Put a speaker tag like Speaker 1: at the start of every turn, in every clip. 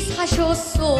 Speaker 1: 사셨소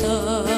Speaker 1: tanto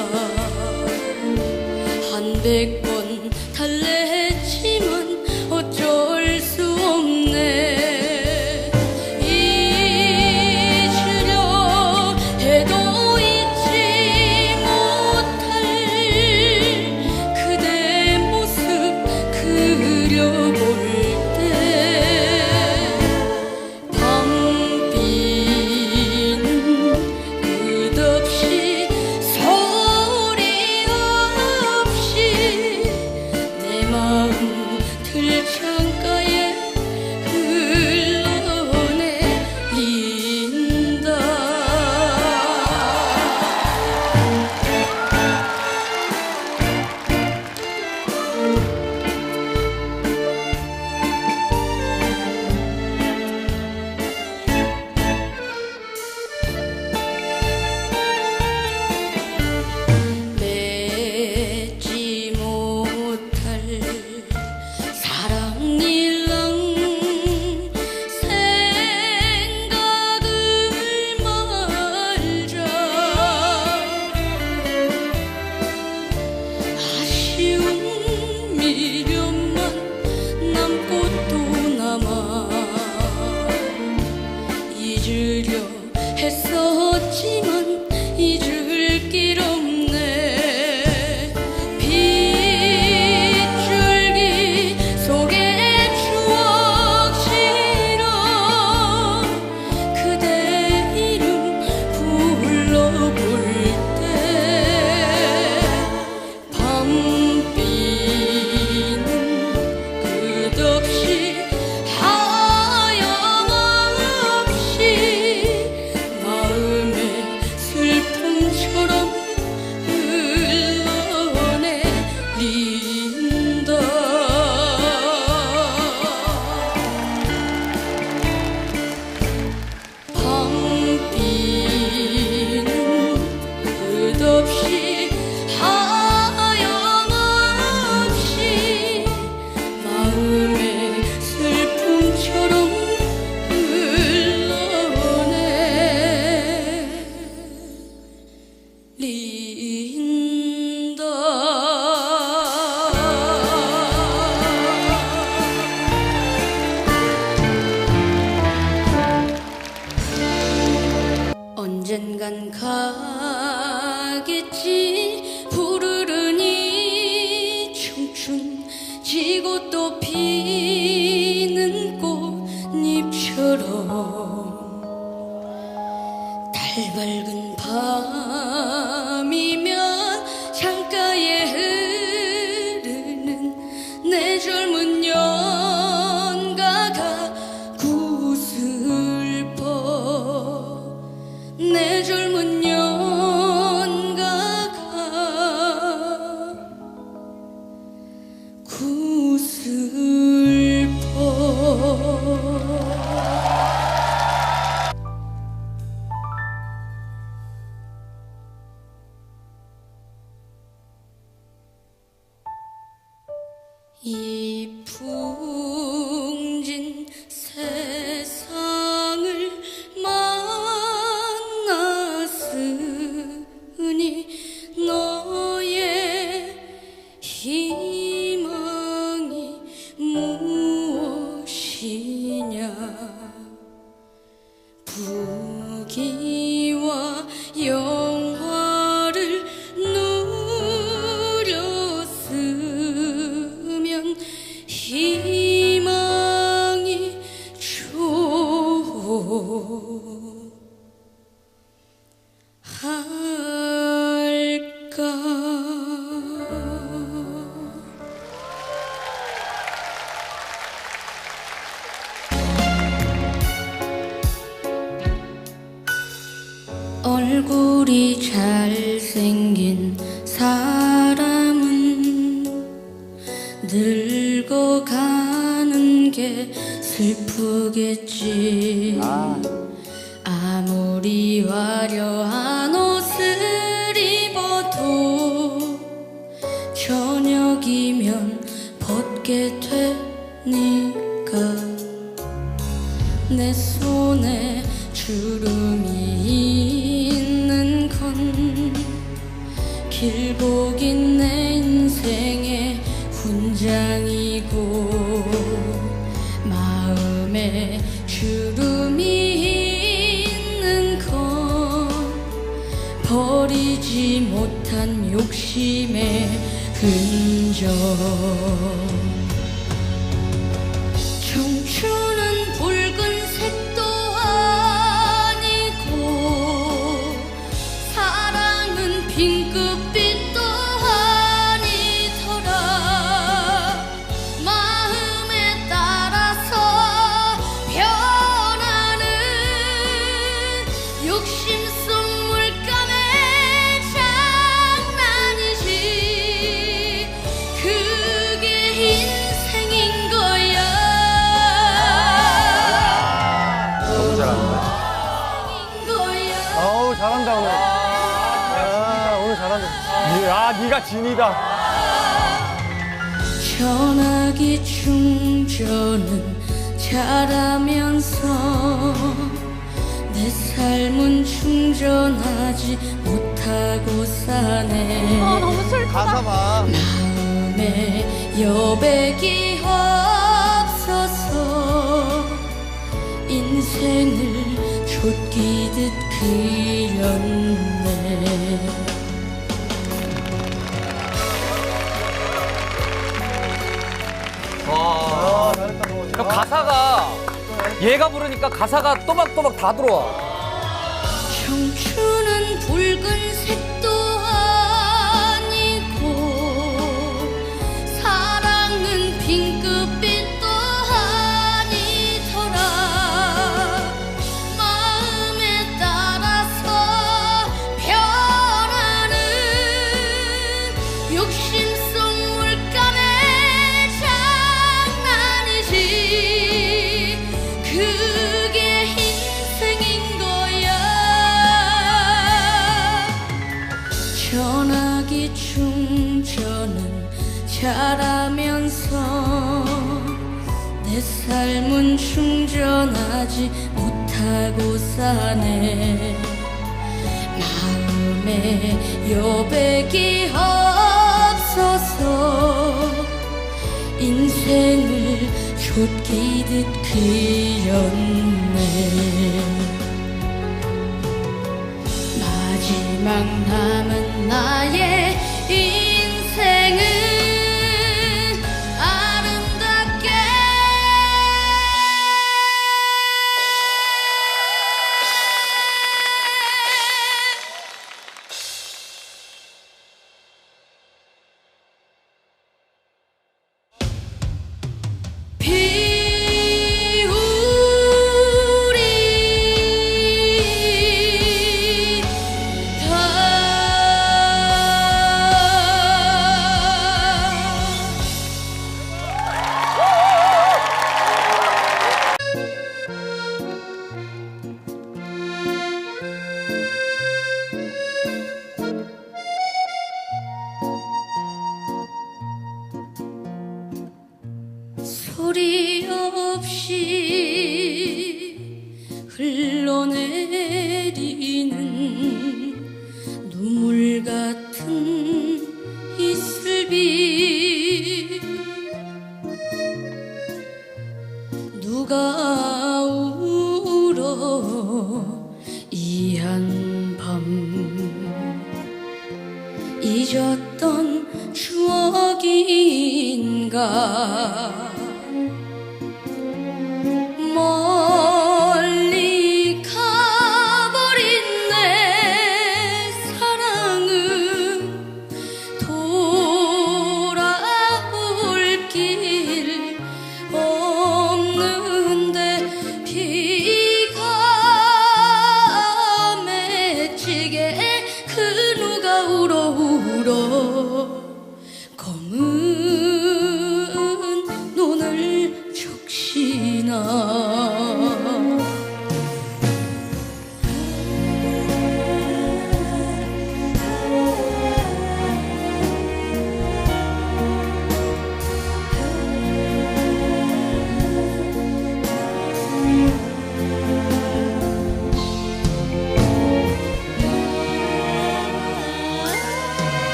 Speaker 1: 또 피 이풍 길복인 내 인생의 훈장이고 마음에 주름이 있는 건 버리지 못한 욕심의 흔적
Speaker 2: 네가 진이다.
Speaker 1: 전화기 충전은 잘하면서 내 삶은 충전하지 못하고 사네
Speaker 2: 가사 봐.
Speaker 1: 마음에 여백이 없어서 인생을 쫓기듯 그렸네
Speaker 3: 가사가 얘가 부르니까 가사가 또박또박 다 들어와.
Speaker 1: 청춘은 붉은색도 충전은 잘하면서 내 삶은 충전하지 못하고 사네. 마음에 여백이 없어서 인생을 쫓기듯 그렸네 남은 나의 인생은 흘러내리는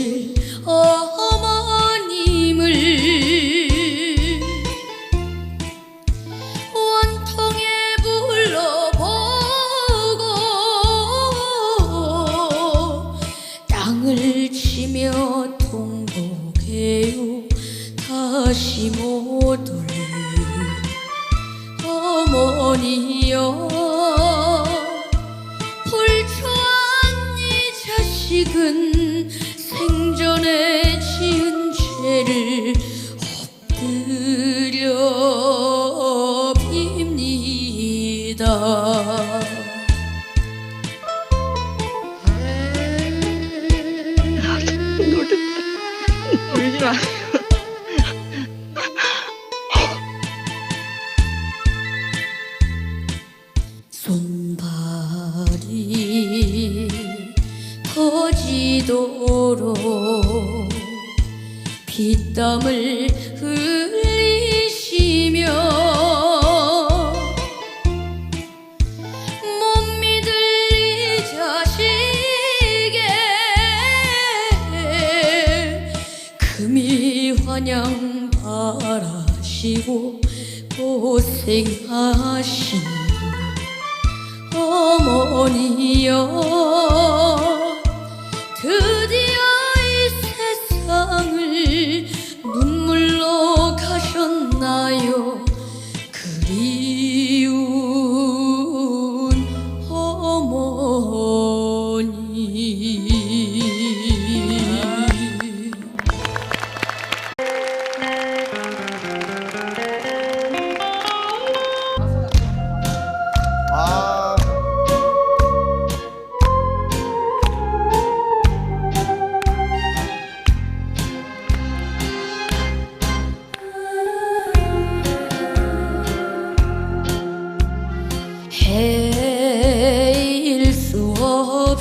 Speaker 1: 오실 어머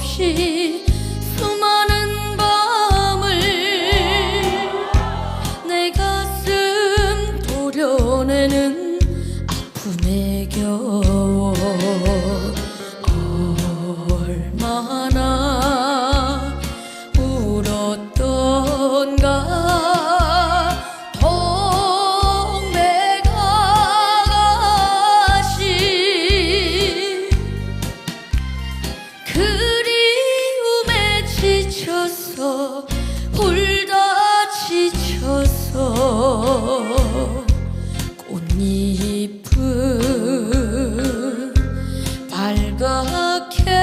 Speaker 1: 是 the kid.